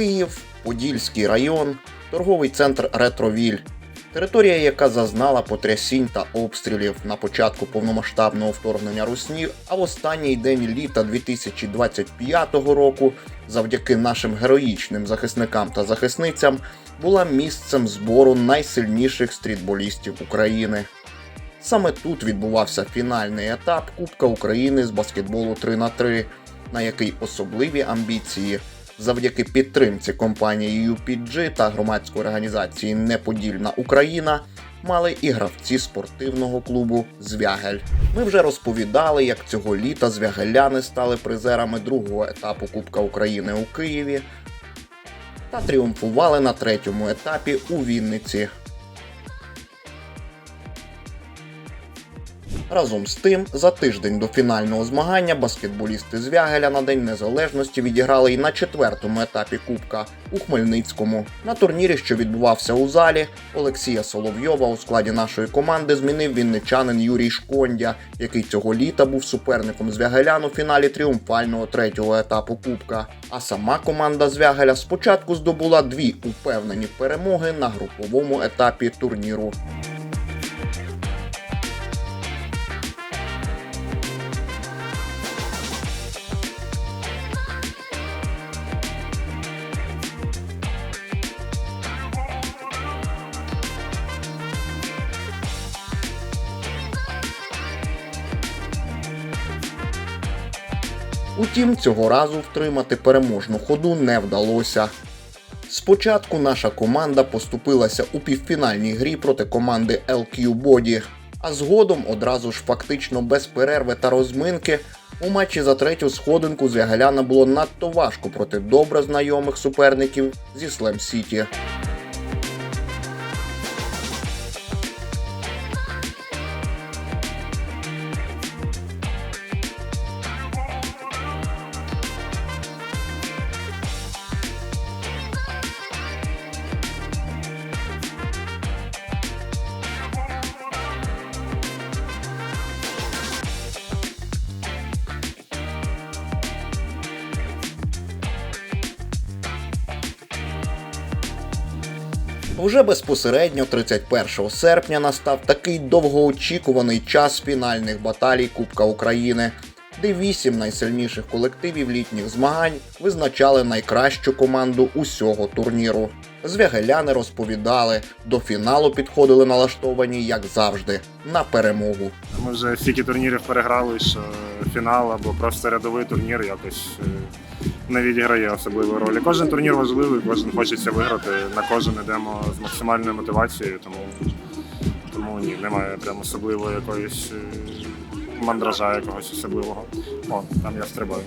Київ, Подільський район, торговий центр Ретровіль. Територія, яка зазнала потрясінь та обстрілів на початку повномасштабного вторгнення Русні, а в останній день літа 2025 року, завдяки нашим героїчним захисникам та захисницям, була місцем збору найсильніших стрітболістів України. Саме тут відбувався фінальний етап Кубка України з баскетболу 3 на 3 на який особливі амбіції завдяки підтримці компанії UPG та громадської організації Неподільна Україна мали і гравці спортивного клубу Звягель. Ми вже розповідали, як цього літа звягеляни стали призерами другого етапу Кубка України у Києві та тріумфували на третьому етапі у Вінниці. Разом з тим, за тиждень до фінального змагання баскетболісти з Вягеля на День Незалежності відіграли і на четвертому етапі Кубка у Хмельницькому. На турнірі, що відбувався у залі, Олексія Соловйова у складі нашої команди змінив вінничанин Юрій Шкондя, який цього літа був суперником Звягелян у фіналі тріумфального третього етапу Кубка. А сама команда Звягеля спочатку здобула дві упевнені перемоги на груповому етапі турніру. Утім, цього разу втримати переможну ходу не вдалося. Спочатку наша команда поступилася у півфінальній грі проти команди LQ Body, а згодом одразу ж фактично без перерви та розминки у матчі за третю сходинку з Звягаляна було надто важко проти добре знайомих суперників зі Слем Сіті. Вже безпосередньо 31 серпня настав такий довгоочікуваний час фінальних баталій Кубка України, де вісім найсильніших колективів літніх змагань визначали найкращу команду усього турніру. Звягеляни розповідали, до фіналу підходили налаштовані, як завжди, на перемогу. Ми вже стільки турнірів переграли, що фінал або просто рядовий турнір якось е, не відіграє особливої ролі. Кожен турнір важливий, кожен хочеться виграти. На кожен йдемо з максимальною мотивацією, тому, тому ні, немає прям особливої якоїсь е, мандража якогось особливого. О, там я стрибаю.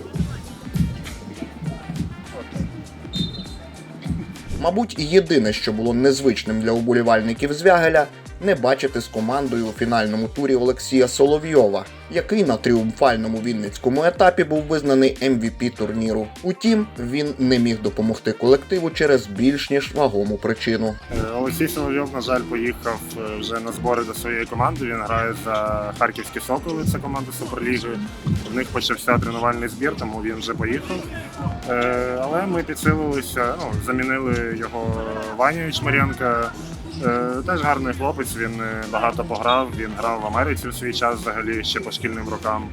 Мабуть, єдине, що було незвичним для уболівальників Звягеля, не бачити з командою у фінальному турі Олексія Соловйова, який на тріумфальному вінницькому етапі був визнаний MVP турніру. Утім, він не міг допомогти колективу через більш ніж вагому причину. Е, Олексій Соловйов, на жаль, поїхав е, вже на збори до своєї команди. Він грає за харківські соколи, це команда Суперліги. В них почався тренувальний збір, тому він вже поїхав. Е, Але ми підсилилися, ну, замінили його Ваню Чмаренка. Е, Теж гарний хлопець, він е, багато пограв. Він грав в Америці у свій час взагалі ще по шкільним рокам.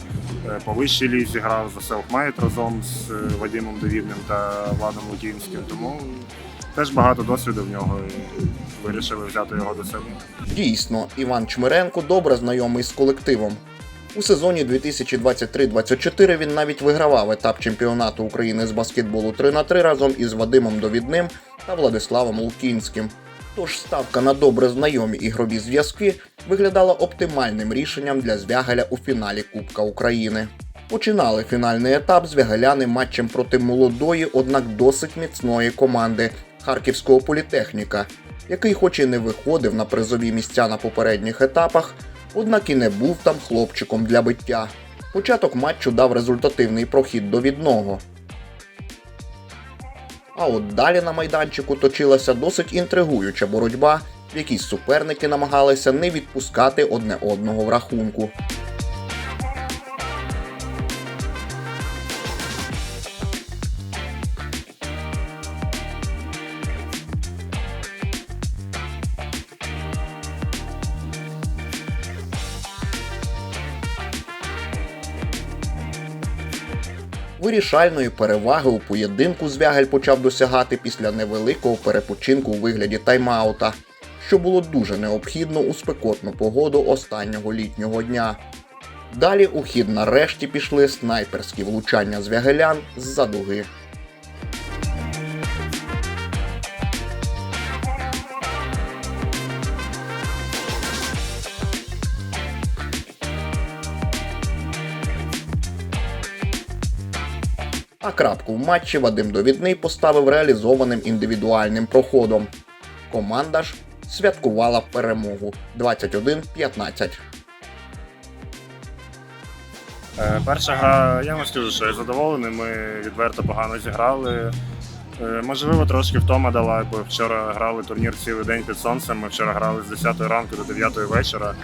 Е, По вищій лізі грав за Селфмейт разом з Вадимом Давідним та Владом Лукінським. Тому теж багато досвіду в нього і вирішили взяти його до себе. Дійсно, Іван Чмиренко добре знайомий з колективом. У сезоні 2023-24 він навіть вигравав етап чемпіонату України з баскетболу 3 на 3 разом із Вадимом Довідним та Владиславом Лукінським. Тож ставка на добре знайомі ігрові зв'язки виглядала оптимальним рішенням для Звягеля у фіналі Кубка України. Починали фінальний етап звягеляни матчем проти молодої, однак досить міцної команди Харківського політехніка, який, хоч і не виходив на призові місця на попередніх етапах, однак і не був там хлопчиком для биття. Початок матчу дав результативний прохід до відного. А от далі на майданчику точилася досить інтригуюча боротьба, в якій суперники намагалися не відпускати одне одного в рахунку. Вирішальної переваги у поєдинку Звягель почав досягати після невеликого перепочинку у вигляді тайм-аута, що було дуже необхідно у спекотну погоду останнього літнього дня. Далі у хід нарешті пішли снайперські влучання звягелян з-за дуги. А крапку в матчі Вадим Довідний поставив реалізованим індивідуальним проходом. Команда ж святкувала перемогу 21-15. Е, Перша гра, я не скажу, що я задоволений. Ми відверто погано зіграли. Е, Можливо, трошки втома дала, бо вчора грали турнір цілий день під сонцем. Ми вчора грали з 10 ранку до 9 вечора.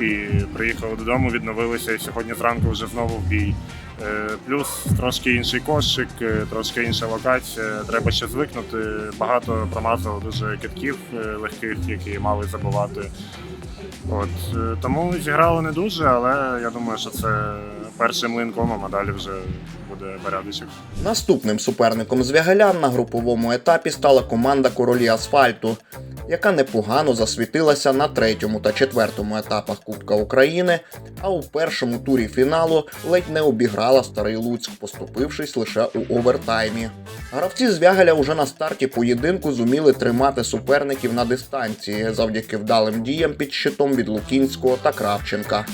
І приїхали додому, відновилися і сьогодні зранку вже знову в бій. Е, Плюс трошки інший кошик, е, трошки інша локація. Треба ще звикнути. Багато промазало дуже китків е, легких, які мали забувати. От тому зіграли не дуже, але я думаю, що це перший млин комом, а далі вже буде порядочок. Наступним суперником звягелян на груповому етапі стала команда Королі Асфальту, яка непогано засвітилася на третьому та четвертому етапах Кубка України, а у першому турі фіналу ледь не обіграла старий Луцьк, поступившись лише у овертаймі. Гравці з Вягеля уже на старті поєдинку зуміли тримати суперників на дистанції завдяки вдалим діям під щитом від Лукінського та Кравченка.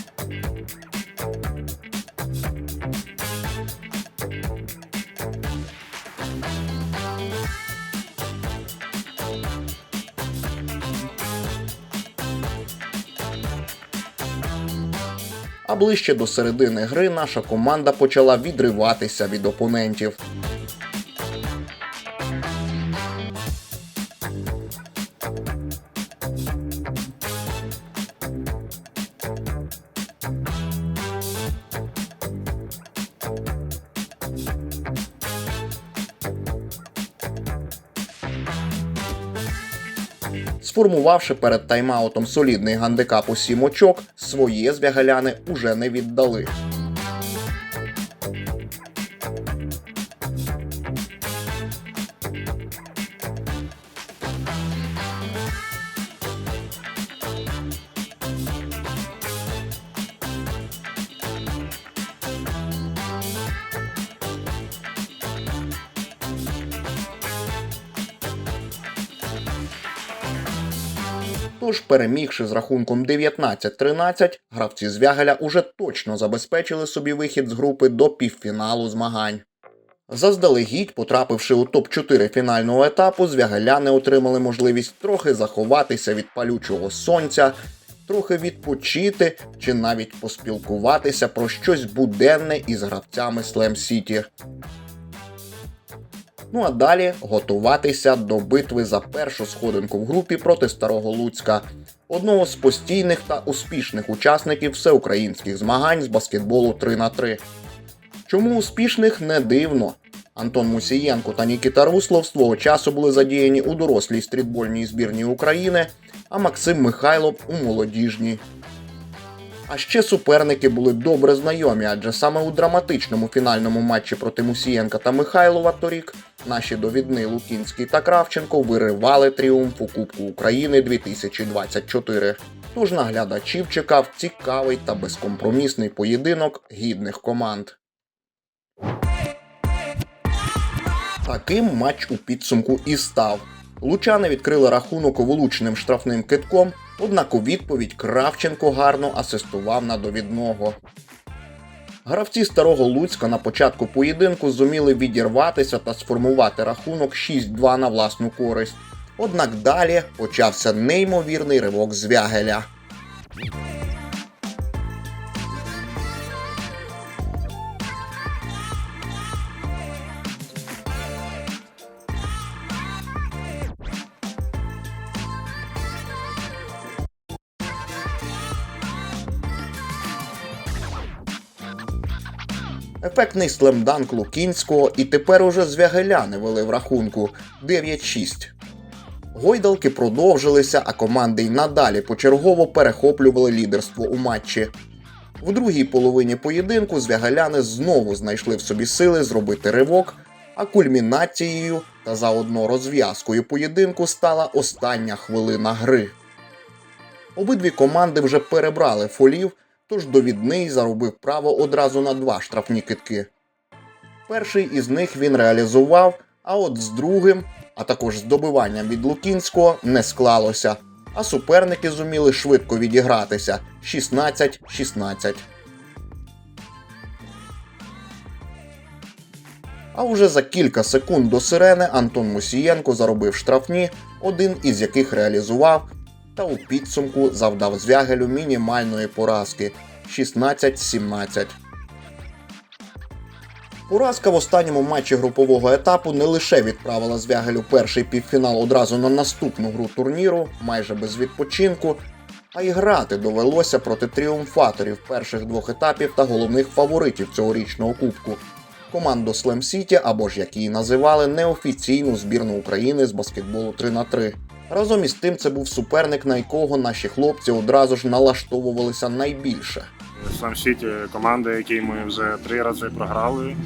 Ближче до середини гри наша команда почала відриватися від опонентів. Сформувавши перед тайм-аутом солідний гандикап у 7 очок, своє звягаляни уже не віддали. Тож, перемігши з рахунком 19-13, гравці Звягеля уже точно забезпечили собі вихід з групи до півфіналу змагань. Заздалегідь, потрапивши у топ-4 фінального етапу, звягеляни отримали можливість трохи заховатися від палючого сонця, трохи відпочити чи навіть поспілкуватися про щось буденне із гравцями Слем Сіті. Ну а далі готуватися до битви за першу сходинку в групі проти Старого Луцька, одного з постійних та успішних учасників всеукраїнських змагань з баскетболу 3 на 3 Чому успішних не дивно. Антон Мусієнко та Нікіта Руслов свого часу були задіяні у дорослій стрітбольній збірній України, а Максим Михайлов у молодіжній. А ще суперники були добре знайомі, адже саме у драматичному фінальному матчі проти Мусієнка та Михайлова торік наші довідни Лукінський та Кравченко виривали тріумф у Кубку України 2024. Тож наглядачів чекав цікавий та безкомпромісний поєдинок гідних команд. Таким матч у підсумку і став. Лучани відкрили рахунок влучним штрафним китком, однак у відповідь Кравченко гарно асистував на довідного. Гравці старого Луцька на початку поєдинку зуміли відірватися та сформувати рахунок 6-2 на власну користь. Однак далі почався неймовірний ривок звягеля. Ефектний слемданк Лукінського і тепер уже звягеляни вели в рахунку 9-6. Гойдалки продовжилися, а команди й надалі почергово перехоплювали лідерство у матчі. В другій половині поєдинку звягаляни знову знайшли в собі сили зробити ривок, а кульмінацією та заодно розв'язкою поєдинку стала остання хвилина гри. Обидві команди вже перебрали фолів, тож довідний заробив право одразу на два штрафні китки. Перший із них він реалізував, а от з другим, а також з добиванням від Лукінського, не склалося. А суперники зуміли швидко відігратися 16-16. А уже за кілька секунд до сирени Антон Мусієнко заробив штрафні, один із яких реалізував, та у підсумку завдав звягелю мінімальної поразки 16-17. Поразка в останньому матчі групового етапу не лише відправила звягелю перший півфінал одразу на наступну гру турніру, майже без відпочинку, а й грати довелося проти тріумфаторів перших двох етапів та головних фаворитів цьогорічного кубку команду Slam City, або ж як її називали, неофіційну збірну України з баскетболу 3 на 3 Разом із тим, це був суперник, на якого наші хлопці одразу ж налаштовувалися найбільше. Слам Сіті команда, якій ми вже три рази програли.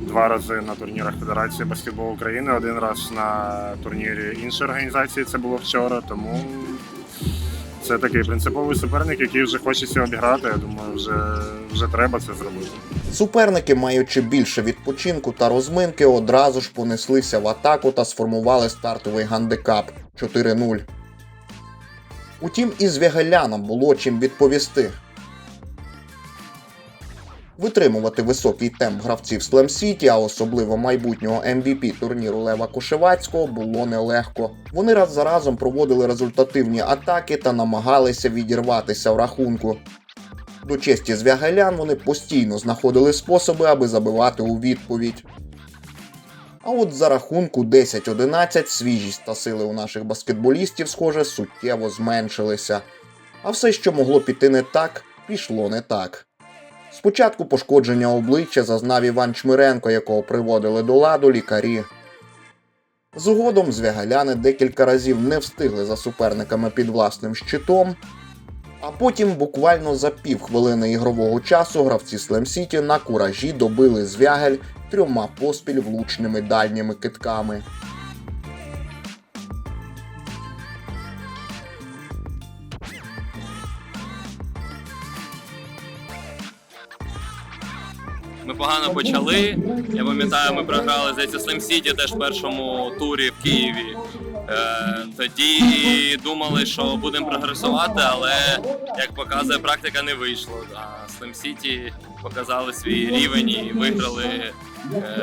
Два рази на турнірах Федерації баскетболу України, один раз на турнірі іншої організації. Це було вчора. Тому це такий принциповий суперник, який вже хочеться обіграти. Я думаю, вже, вже треба це зробити. Суперники, маючи більше відпочинку та розминки, одразу ж понеслися в атаку та сформували стартовий гандикап 4-0. Утім, і звягелянам було чим відповісти. Витримувати високий темп гравців Slam City, а особливо майбутнього MVP турніру Лева Кушевацького, було нелегко. Вони раз за разом проводили результативні атаки та намагалися відірватися в рахунку. До честі звягалян вони постійно знаходили способи, аби забивати у відповідь. А от за рахунку 10-11 свіжість та сили у наших баскетболістів, схоже, суттєво зменшилися. А все, що могло піти не так, пішло не так. Спочатку пошкодження обличчя зазнав Іван Чмиренко, якого приводили до ладу лікарі. Згодом звягаляни декілька разів не встигли за суперниками під власним щитом, а потім буквально за півхвилини ігрового часу гравці Слем Сіті на куражі добили звягель трьома поспіль влучними дальніми китками. Ми погано почали. Я пам'ятаю, ми програли здається Слем Сіті теж в першому турі в Києві. Е, тоді думали, що будемо прогресувати, але як показує практика, не вийшло. А Слем Сіті показали свій рівень і виграли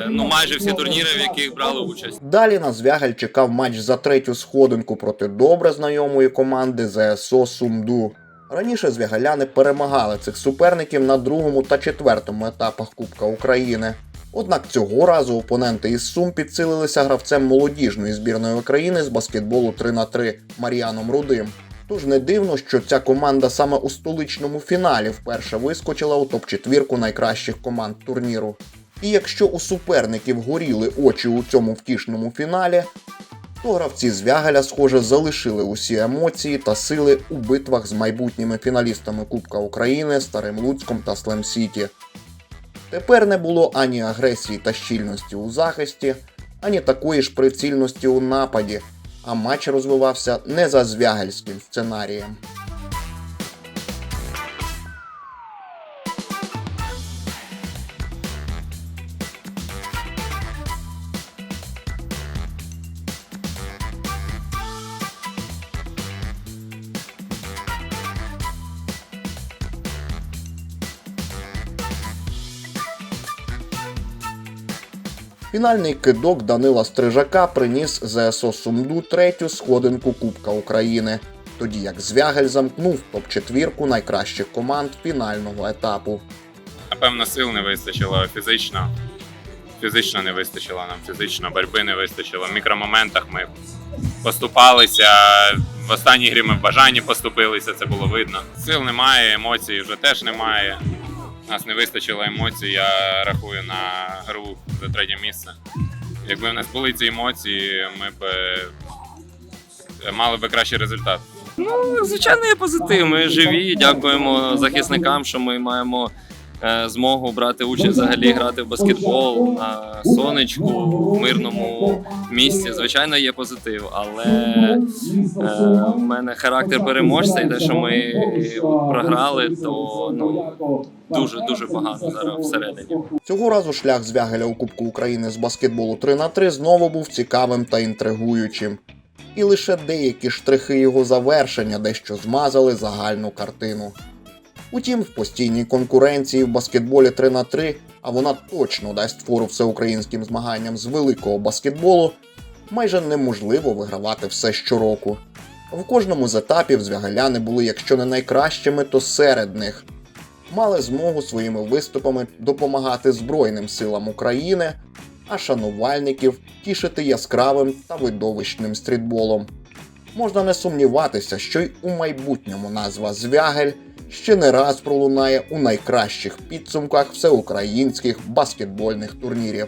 ну, майже всі турніри, в яких брали участь. Далі на звягель чекав матч за третю сходинку проти добре знайомої команди ЗСО Сумду. Раніше звягаляни перемагали цих суперників на другому та четвертому етапах Кубка України. Однак цього разу опоненти із Сум підсилилися гравцем молодіжної збірної України з баскетболу 3 на 3 Мар'яном Рудим. Тож не дивно, що ця команда саме у столичному фіналі вперше вискочила у топ-четвірку найкращих команд турніру. І якщо у суперників горіли очі у цьому втішному фіналі, то гравці Звягаля, схоже, залишили усі емоції та сили у битвах з майбутніми фіналістами Кубка України, Старим Луцьком та Слем Сіті. Тепер не було ані агресії та щільності у захисті, ані такої ж прицільності у нападі, а матч розвивався не за звягельським сценарієм. Фінальний кидок Данила Стрижака приніс ЗСО Сумду третю сходинку Кубка України, тоді як Звягель замкнув топ-четвірку найкращих команд фінального етапу. Напевно, сил не вистачило фізично. Фізично не вистачило нам, фізично боротьби не вистачило. В мікромоментах ми поступалися. В останній грі ми в бажанні поступилися, це було видно. Сил немає, емоцій вже теж немає. Нас не вистачило емоцій, я рахую на гру за третє місце. Якби в нас були ці емоції, ми б е, мали би кращий результат. Ну, звичайно, є позитив. Ми живі. Дякуємо захисникам, що ми маємо змогу брати участь взагалі грати в баскетбол на сонечку в мирному місці. Звичайно, є позитив, але е, в мене характер переможця, і те, що ми програли, то ну дуже дуже погано зараз всередині. Цього разу шлях Звягеля у Кубку України з баскетболу 3 на 3 знову був цікавим та інтригуючим. І лише деякі штрихи його завершення дещо змазали загальну картину. Утім, в постійній конкуренції в баскетболі 3 на 3 а вона точно дасть фору всеукраїнським змаганням з великого баскетболу, майже неможливо вигравати все щороку. В кожному з етапів звягаляни були, якщо не найкращими, то серед них мали змогу своїми виступами допомагати Збройним силам України, а шанувальників тішити яскравим та видовищним стрітболом. Можна не сумніватися, що й у майбутньому назва Звягель ще не раз пролунає у найкращих підсумках всеукраїнських баскетбольних турнірів.